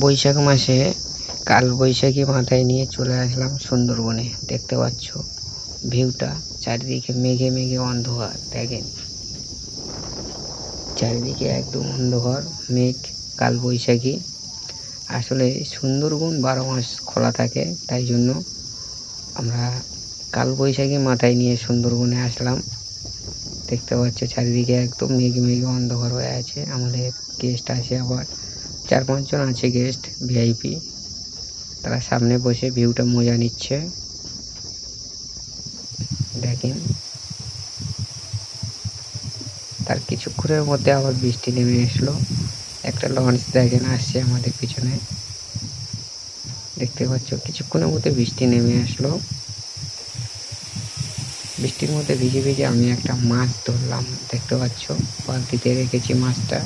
বৈশাখ মাসে কাল বৈশাখী মাথায় নিয়ে চলে আসলাম সুন্দরবনে। দেখতে পাচ্ছ ভিউটা, চারিদিকে মেঘে মেঘে অন্ধকার, দেখেন। চারিদিকে একদম অন্ধকার, মেঘ, কাল বৈশাখী। আসলে সুন্দরবন বারো মাস খোলা থাকে, তাই জন্য আমরা কাল বৈশাখী মাথায় নিয়ে সুন্দরবনে আসলাম। দেখতে পাচ্ছ চারিদিকে একদম মেঘে মেঘে অন্ধকার হয়ে আছে। আমাদের গেস্ট আছে আবার। চার পাঁচজন আছে গেস্ট ভিআইপি তারা সামনে বসে ভিউটা মজা নিচ্ছে। দেখেন। তার কিছুক্ষণের মধ্যে আবার বৃষ্টি নেমে আসলো একটা লঞ্চ দেখেন, আসছে আমাদের পিছনে। দেখতে পাচ্ছ, কিছুক্ষণের মধ্যে বৃষ্টি নেমে আসলো। বৃষ্টির মধ্যে ভিজে ভিজে আমি একটা মাছ ধরলাম, দেখতে পাচ্ছ? বালতিতে রেখেছি মাছটা।